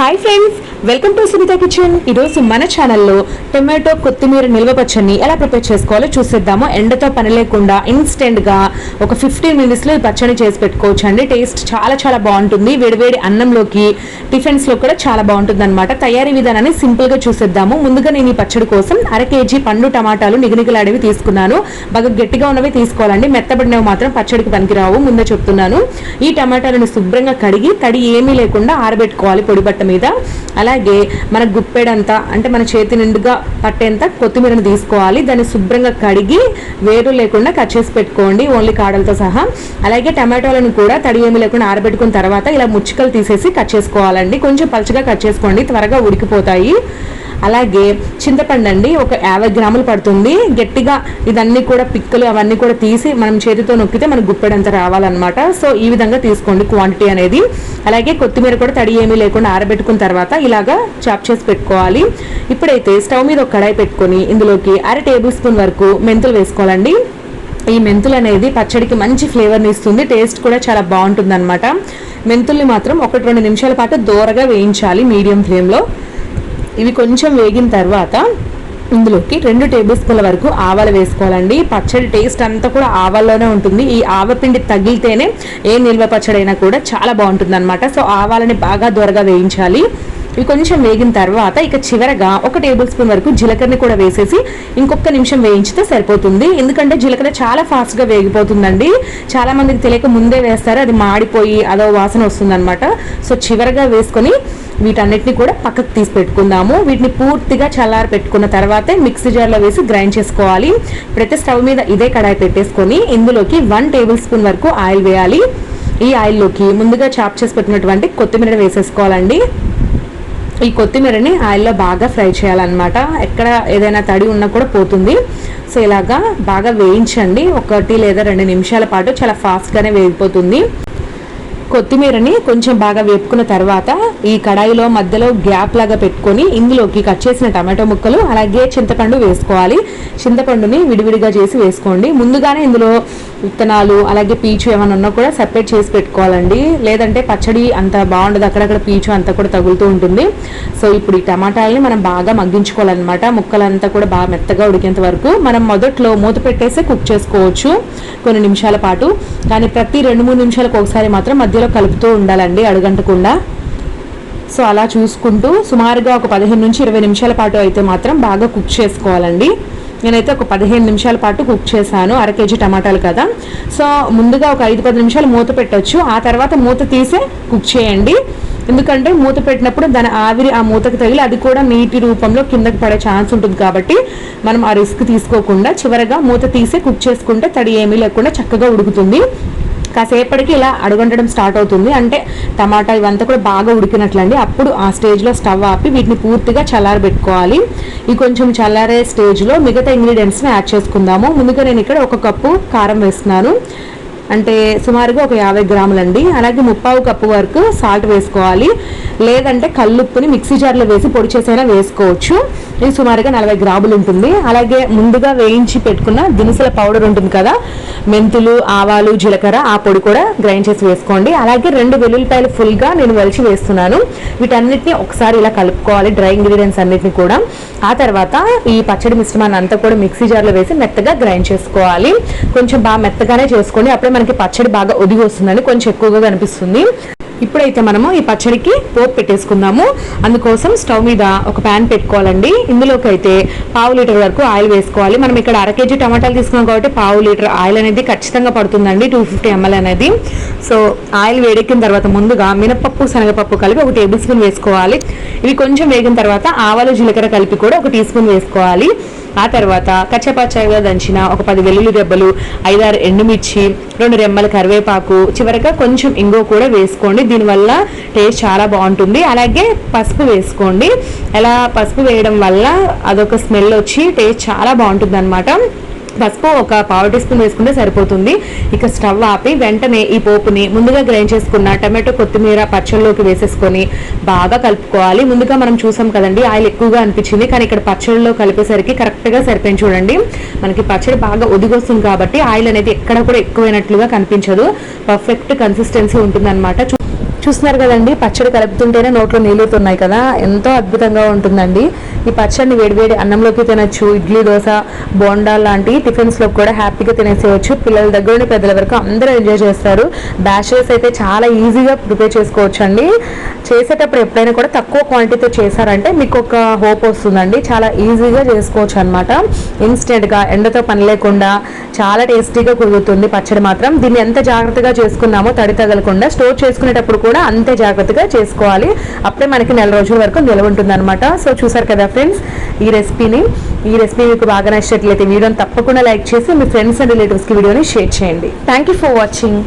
Hi friends welcome to Sunitha kitchen ఈరోజు మన ఛానల్లో టొమాటో కొత్తిమీర నిల్వ పచ్చడిని ఎలా ప్రిపేర్ చేసుకోవాలో చూసేద్దాము. ఎండతో పని లేకుండా ఇన్స్టెంట్గా ఒక ఫిఫ్టీన్ మినిట్స్లో ఈ పచ్చడి చేసి పెట్టుకోవచ్చు అండి. టేస్ట్ చాలా చాలా బాగుంటుంది. వేడివేడి అన్నంలోకి టిఫిన్స్లో కూడా చాలా బాగుంటుంది అనమాట తయారీ విధానాన్ని సింపుల్గా చూసేద్దాము. ముందుగా నేను ఈ పచ్చడి కోసం అర కేజీ పండు టమాటాలు నిగనిగలాడేవి తీసుకున్నాను. బాగా గట్టిగా ఉన్నవి తీసుకోవాలండి. మెత్తబడినవి మాత్రం పచ్చడికి పనికిరావు. ముందే చెప్తున్నాను. ఈ టమాటాలను శుభ్రంగా కడిగి తడి ఏమీ లేకుండా ఆరబెట్టుకోవాలి పొడి బట్ట మీద. అలాగే మన గుప్పెడంతా అంటే మన చేతి నిండుగా పట్టేంత కొత్తిమీరను తీసుకోవాలి. దాన్ని శుభ్రంగా కడిగి వేరు లేకుండా కట్ చేసి పెట్టుకోండి ఓన్లీ కాడలతో సహా. అలాగే టమాటోలను కూడా తడి ఏమీ లేకుండా ఆరబెట్టుకున్న తర్వాత ఇలా ముచ్చుకలు తీసేసి కట్ చేసుకోవాలండి. కొంచెం పలుచగా కట్ చేసుకోండి. త్వరగా ఉడికిపోతాయి. అలాగే చింతపండు అండి ఒక యాభై గ్రాములు పడుతుంది. గట్టిగా ఇదన్నీ కూడా పిక్కలు అవన్నీ కూడా తీసి మనం చేతితో నొక్కితే మనకు గుప్పెడంత రావాలన్నమాట. సో ఈ విధంగా తీసుకోండి క్వాంటిటీ అనేది. అలాగే కొత్తిమీర కూడా తడి ఏమీ లేకుండా ఆరబెట్టుకున్న తర్వాత ఇలాగా చాప్ చేసి పెట్టుకోవాలి. ఇప్పుడైతే స్టవ్ మీద ఒక కడాయి పెట్టుకొని ఇందులోకి అర టేబుల్ స్పూన్ వరకు మెంతులు వేసుకోవాలండి. ఈ మెంతులు అనేది పచ్చడికి మంచి ఫ్లేవర్ని ఇస్తుంది. టేస్ట్ కూడా చాలా బాగుంటుంది అనమాట మెంతుల్ని మాత్రం ఒకటి రెండు నిమిషాల పాటు దూరగా వేయించాలి మీడియం ఫ్లేమ్లో. ఇవి కొంచెం వేగిన తర్వాత ఇందులోకి రెండు టేబుల్ స్పూన్ల వరకు ఆవాలు వేసుకోవాలండి. పచ్చడి టేస్ట్ అంతా కూడా ఆవాల్లోనే ఉంటుంది. ఈ ఆవపిండి తగిలితేనే ఏ నిల్వ పచ్చడి అయినా కూడా చాలా బాగుంటుంది అనమాట సో ఆవాలని బాగా దొరగా వేయించాలి. ఇవి కొంచెం వేగిన తర్వాత ఇక చివరగా ఒక టేబుల్ స్పూన్ వరకు జీలకర్రని కూడా వేసేసి ఇంకొక నిమిషం వేయించితే సరిపోతుంది. ఎందుకంటే జీలకర్ర చాలా ఫాస్ట్గా వేగిపోతుందండి. చాలా మందికి తెలియక ముందే వేస్తారు. అది మాడిపోయి అదో వాసన వస్తుందన్నమాట. సో చివరగా వేసుకొని వీటన్నిటిని కూడా పక్కకు తీసి పెట్టుకుందాము. వీటిని పూర్తిగా చల్లారి పెట్టుకున్న తర్వాతే మిక్సీ జార్లో వేసి గ్రైండ్ చేసుకోవాలి. ప్రతి స్టవ్ మీద ఇదే కడాయి పెట్టేసుకొని ఇందులోకి వన్ టేబుల్ స్పూన్ వరకు ఆయిల్ వేయాలి. ఈ ఆయిల్లోకి ముందుగా చాప్ చేసి పెట్టినటువంటి కొత్తిమీర వేసేసుకోవాలండి. ఈ కొత్తిమీరని ఆయిల్లో బాగా ఫ్రై చేయాలన్నమాట. ఎక్కడ ఏదైనా తడి ఉన్నా కూడా పోతుంది. సో ఇలాగా బాగా వేయించండి. ఒకటి లేదా రెండు నిమిషాల పాటు చాలా ఫాస్ట్గానే వేగిపోతుంది. కొత్తిమీరని కొంచెం బాగా వేపుకున్న తర్వాత ఈ కడాయిలో మధ్యలో గ్యాప్ లాగా పెట్టుకొని ఇందులోకి కట్ చేసిన టమాటో ముక్కలు అలాగే చింతపండు వేసుకోవాలి. చింతపండుని విడివిడిగా చేసి వేసుకోండి. ముందుగానే ఇందులో విత్తనాలు అలాగే పీచు ఏమైనా ఉన్నా కూడా సెపరేట్ చేసి పెట్టుకోవాలండి. లేదంటే పచ్చడి అంత బాగుండదు. అక్కడక్కడ పీచు అంతా కూడా తగులుతూ ఉంటుంది. సో ఇప్పుడు ఈ టమాటాలని మనం బాగా మగ్గించుకోవాలన్నమాట. ముక్కలంతా కూడా బాగా మెత్తగా ఉడికేంత వరకు మనం మొదట్లో మూత పెట్టేసి కుక్ చేసుకోవచ్చు. కొన్ని నిమిషాల పాటు. కానీ ప్రతి రెండు మూడు నిమిషాలకు ఒకసారి మాత్రం మధ్యలో కలుపుతూ ఉండాలండి అడుగంటకుండా. సో అలా చూసుకుంటూ సుమారుగా ఒక పదిహేను నుంచి ఇరవై నిమిషాల పాటు అయితే మాత్రం బాగా కుక్ చేసుకోవాలండి. నేనైతే ఒక పదిహేను నిమిషాల పాటు కుక్ చేశాను అర కేజీ టమాటాలు కదా. సో ముందుగా ఒక ఐదు పది నిమిషాలు మూత పెట్టవచ్చు ఆ తర్వాత మూత తీసే కుక్ చేయండి. ఎందుకంటే మూత పెట్టినప్పుడు దాని ఆవిరి ఆ మూతకు తగిలి అది కూడా నీటి రూపంలో కిందకి పడే ఛాన్స్ ఉంటుంది కాబట్టి మనం ఆ రిస్క్ తీసుకోకుండా చివరగా మూత తీసే కుక్ చేసుకుంటే తడి ఏమీ లేకుండా చక్కగా ఉడుకుతుంది. కాసేపటికి ఇలా అడుగంటడం స్టార్ట్ అవుతుంది. అంటే టమాటా ఇవంతా కూడా బాగా ఉడికినట్లండి. అప్పుడు ఆ స్టేజ్లో స్టవ్ ఆపి వీటిని పూర్తిగా చల్లారబెట్టుకోవాలి. ఈ కొంచెం చల్లారే స్టేజ్లో మిగతా ఇంగ్రీడియంట్స్ని యాడ్ చేసుకుందాము. ముందుగా నేను ఇక్కడ ఒక కప్పు కారం వేస్తున్నాను. అంటే సుమారుగా ఒక యాభై గ్రాములండి. అలాగే ముప్పావు కప్పు వరకు సాల్ట్ వేసుకోవాలి. లేదంటే కల్లుప్పుని మిక్సీ జార్లో వేసి పొడి చేసైనా వేసుకోవచ్చు. ఇది సుమారుగా నలభై గ్రాములు ఉంటుంది అలాగే ముందుగా వేయించి పెట్టుకున్న దినుసుల పౌడర్ ఉంటుంది కదా మెంతులు ఆవాలు జీలకర్ర ఆ పొడి కూడా గ్రైండ్ చేసి వేసుకోండి. అలాగే రెండు వెల్లుల్లిపాయలు ఫుల్గా నేను వలిచి వేస్తున్నాను. వీటన్నిటిని ఒకసారి ఇలా కలుపుకోవాలి డ్రై ఇంగ్రీడియంట్స్ అన్నిటిని కూడా. ఆ తర్వాత ఈ పచ్చడి మిశ్రమాన్ని అంతా కూడా మిక్సీ జార్లో వేసి మెత్తగా గ్రైండ్ చేసుకోవాలి. కొంచెం బాగా మెత్తగానే చేసుకోండి. అప్పుడే మనకి పచ్చడి బాగా ఒదిగి వస్తుందని కొంచెం ఎక్కువగా కనిపిస్తుంది. ఇప్పుడైతే మనము ఈ పచ్చడికి పోపు పెట్టేసుకుందాము. అందుకోసం స్టవ్ మీద ఒక ప్యాన్ పెట్టుకోవాలండి. ఇందులోకి అయితే పావు లీటర్ వరకు ఆయిల్ వేసుకోవాలి. మనం ఇక్కడ అర కేజీ టమాటాలు తీసుకున్నాం కాబట్టి పావు లీటర్ ఆయిల్ అనేది ఖచ్చితంగా పడుతుందండి టూ ఫిఫ్టీ ఎంఎల్ అనేది. సో ఆయిల్ వేడెక్కిన తర్వాత ముందుగా మినపప్పు శనగపప్పు కలిపి ఒక టేబుల్ స్పూన్ వేసుకోవాలి. ఇవి కొంచెం వేగిన తర్వాత ఆవాలు జీలకర్ర కలిపి కూడా ఒక టీ స్పూన్ వేసుకోవాలి. ఆ తర్వాత కచ్చపచ్చగా దంచిన ఒక పది వెల్లుల్లి రెబ్బలు ఐదారు ఎండుమిర్చి రెండు రెమ్మల కరివేపాకు చివరిగా కొంచెం ఇంగో కూడా వేసుకోండి. దీనివల్ల టేస్ట్ చాలా బాగుంటుంది. అలాగే పసుపు వేసుకోండి. అలా పసుపు వేయడం వల్ల అదొక స్మెల్ వచ్చి టేస్ట్ చాలా బాగుంటుంది పసుపు ఒక పావు టీ స్పూన్ వేసుకుంటే సరిపోతుంది. ఇక స్టవ్ ఆపి వెంటనే ఈ పోపుని ముందుగా గ్రైండ్ చేసుకున్న టమాటో కొత్తిమీర పచ్చళ్ళలోకి వేసేసుకొని బాగా కలుపుకోవాలి. ముందుగా మనం చూసాం కదండి ఆయిల్ ఎక్కువగా అనిపించింది. కానీ ఇక్కడ పచ్చళ్ళలో కలిపేసరికి కరెక్ట్గా సరిపోయింది చూడండి. మనకి పచ్చడి బాగా ఒదిగొస్తుంది కాబట్టి ఆయిల్ అనేది ఎక్కడ కూడా ఎక్కువైనట్లుగా కనిపించదు. పర్ఫెక్ట్ కన్సిస్టెన్సీ ఉంటుందన్నమాట. చూస్తున్నారు కదండి పచ్చడి కలుపుతుంటేనే నోట్లో నీళ్ళుతున్నాయి కదా. ఎంతో అద్భుతంగా ఉంటుందండి. ఈ పచ్చడిని వేడివేడి అన్నంలోకి తినొచ్చు ఇడ్లీ దోశ బోండా లాంటి టిఫిన్స్లో కూడా హ్యాపీగా తినేసేయచ్చు. పిల్లల దగ్గర నుండి పెద్దల వరకు అందరూ ఎంజాయ్ చేస్తారు. బ్యాచిలర్స్ అయితే చాలా ఈజీగా ప్రిపేర్ చేసుకోవచ్చు అండి చేసేటప్పుడు ఎప్పుడైనా కూడా తక్కువ క్వాంటిటీతో చేశారంటే మీకు ఒక హోప్ వస్తుందండి. చాలా ఈజీగా చేసుకోవచ్చు అనమాట ఇన్స్టెంట్గా ఎండతో పని లేకుండా చాలా టేస్టీగా కుదురుతుంది పచ్చడి మాత్రం. దీన్ని ఎంత జాగ్రత్తగా చేసుకున్నామో తడి తగలకుండా స్టోర్ చేసుకునేటప్పుడు కూడా కూడా అంతే జాగ్రత్తగా చేసుకోవాలి. అప్పుడే మనకి నెల రోజుల వరకు నిల్వ ఉంటుంది సో చూసారు కదా ఫ్రెండ్స్ ఈ రెసిపీని ఈ రెసిపీ మీకు బాగా నచ్చినట్లయితే వీడియోని తప్పకుండా లైక్ చేసి మీ ఫ్రెండ్స్ అండ్ రిలేటివ్స్కి వీడియోని షేర్ చేయండి. Thank you for watching